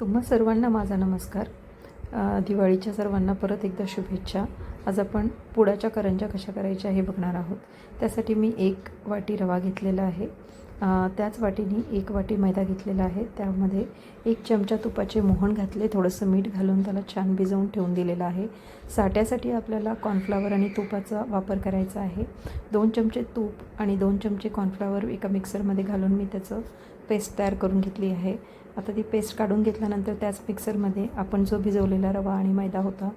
तुम्हा सर्वांना माझा नमस्कार. दिवाळीच्या सर्वांना परत एकदा शुभेच्छा. आज आपण पुडाच्या करंज्या कशा करायच्या हे बघणार आहोत. त्यासाठी मी एक वाटी रवा घेतलेला आहे. त्याच वाटीने एक वाटी मैदा घेतलेला आहे. त्यामध्ये एक चमचा तुपाचे मोहन घातले. थोडंसं मीठ घालून त्याला छान भिजवून ठेवून दिलेलं आहे. साठ्यासाठी आपल्याला कॉर्नफ्लावर आणि तुपाचा वापर करायचा आहे. दोन चमचे तूप आणि दोन चमचे कॉर्नफ्लावर एका मिक्सरमध्ये घालून मी त्याचं पेस्ट तयार करून घेतली आहे. आता ती पेस्ट काढून घेतल्यानंतर त्याच मिक्सरमध्ये आपण जो भिजवलेला रवा आणि मैदा होता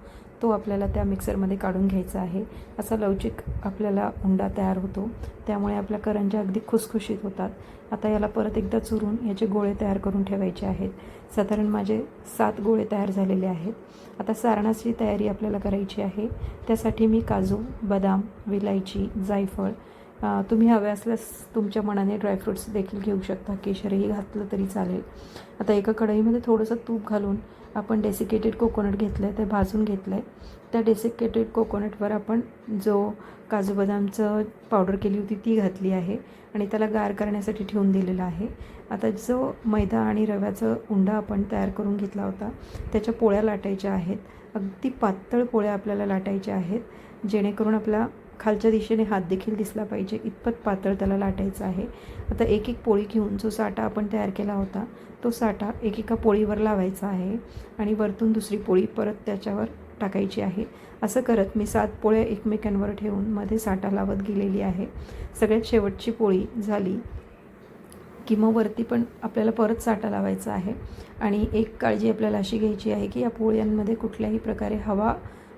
तो आपल्याला त्या मिक्सरमध्ये काढून घ्यायचा आहे. असा लवचिक आपल्याला उंडा तयार होतो. त्यामुळे आपल्या करंज्या अगदी खुसखुशीत होतात. आता याला परत एकदा चुरून याचे गोळे तयार करून ठेवायचे आहेत. साधारण माझे सात गोळे तयार झालेले आहेत. आता सारणाची तयारी आपल्याला करायची आहे. त्यासाठी मी काजू बदाम विलायची जायफळ तुम्ही हवे असल्यास तुमच्या मनाने ड्रायफ्रुट्स देखील घेऊ शकता. केशरही घातलं तरी चालेल. आता एका कढईमध्ये थोडंसं तूप घालून आपण डेसिकेटेड कोकोनट घेतलं आहे ते भाजून घेतलं आहे त्या डेसिकेटेड कोकोनटवर आपण जो काजू बदामचं पावडर केली होती ती घातली आहे आणि त्याला गार करण्यासाठी ठेवून दिलेलं आहे. आता जो मैदा आणि रव्याचं उंडा आपण तयार करून घेतला होता त्याच्या पोळ्या लाटायच्या आहेत. अगदी पातळ पोळ्या आपल्याला लाटायच्या आहेत जेणेकरून आपला खालच्या दिशेने हात देखील दिसला पाहिजे. इतपत पातळ त्याला लाटायचं आहे. आता एक एक पोळी घेऊन जो साठा आपण तयार केला होता तो साठा एकेका पोळीवर लावायचा आहे आणि वरतून दुसरी पोळी परत त्याच्यावर टाकायची आहे. असं करत मी सात पोळ्या एकमेकांवर ठेवून मध्ये साठा लावत गेलेली आहे. सगळ्यात शेवटची पोळी झाली की मग वरती पण आपल्याला परत साठा लावायचा आहे. आणि एक काळजी आपल्याला अशी घ्यायची आहे की या पोळ्यांमध्ये कुठल्याही प्रकारे हवा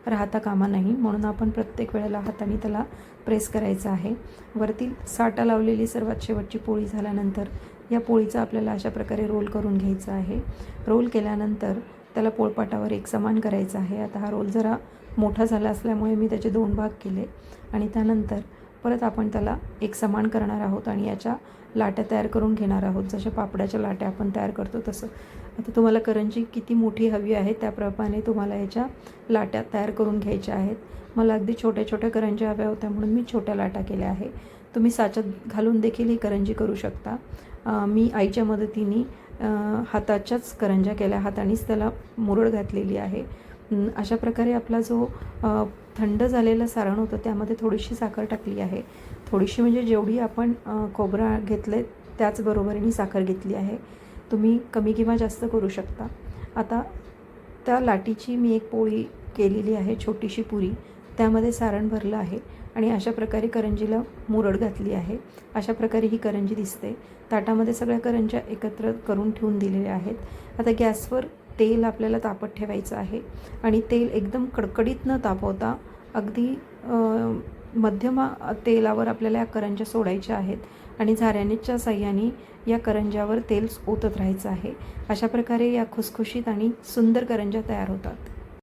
राहता कामा नाही. म्हणून आपण प्रत्येक वेळेला हाताने त्याला प्रेस करायचं आहे. वरती साठा लावलेली सर्वात शेवटची पोळी झाल्यानंतर या पोळीचा आपल्याला अशा प्रकारे रोल करून घ्यायचा आहे. रोल केल्यानंतर त्याला पोळपाटावर एक समान करायचा आहे. आता हा रोल जरा मोठा झाला असल्यामुळे मी त्याचे दोन भाग केले आणि त्यानंतर परत आपण त्याला एक समान करणार आहोत आणि याच्या लाट्या तयार करून घेणार आहोत. जशा पापडाच्या लाट्या आपण तयार करतो तसं. आता तुम्हाला करंजी किती मोठी हवी आहे त्याप्रमाणे तुम्हाला याच्या लाट्या तयार करून घ्यायच्या आहेत. मला अगदी छोट्या छोट्या करंज्या हव्या होत्या म्हणून मी छोट्या लाटा केल्या आहे. तुम्ही साच्यात घालून देखील ही करंजी करू शकता. मी आईच्या मदतीने हाताच्याच करंज्या केल्या हातानेच त्याला मुरड घातलेली आहे. अशा प्रकारे आपला जो थंड झालेलं सारण होतं त्यामध्ये थोडीशी साखर टाकली आहे. थोडीशी म्हणजे जेवढी आपण खोबरा घेतले घेतलं आहे त्याच बरोबरीने साखर घेतली आहे. तुम्ही कमी किंवा जास्त करू शकता. आता त्या लाटीची मी एक पोळी केलेली आहे छोटीशी पुरी. त्यामध्ये सारण भरलं आहे आणि अशा प्रकारे करंजीला मुरड घातली आहे. अशा प्रकारे ही करंजी दिसते. ताटामध्ये सगळ्या करंज्या एकत्र करून ठेवून दिलेल्या आहेत. आता गॅसवर तेल आपल्याला तापत ठेवायचं आहे. आणि तेल एकदम कडकडीत न तापवता अगदी मध्यमा तेलावर आपल्याला या करंज्या सोडायच्या आहेत. आणि झाऱ्यानेच्या साह्याने या करंज्यावर तेल ओतत राहायचं आहे. अशा प्रकारे या खुसखुशीत आणि सुंदर करंज्या तयार होतात.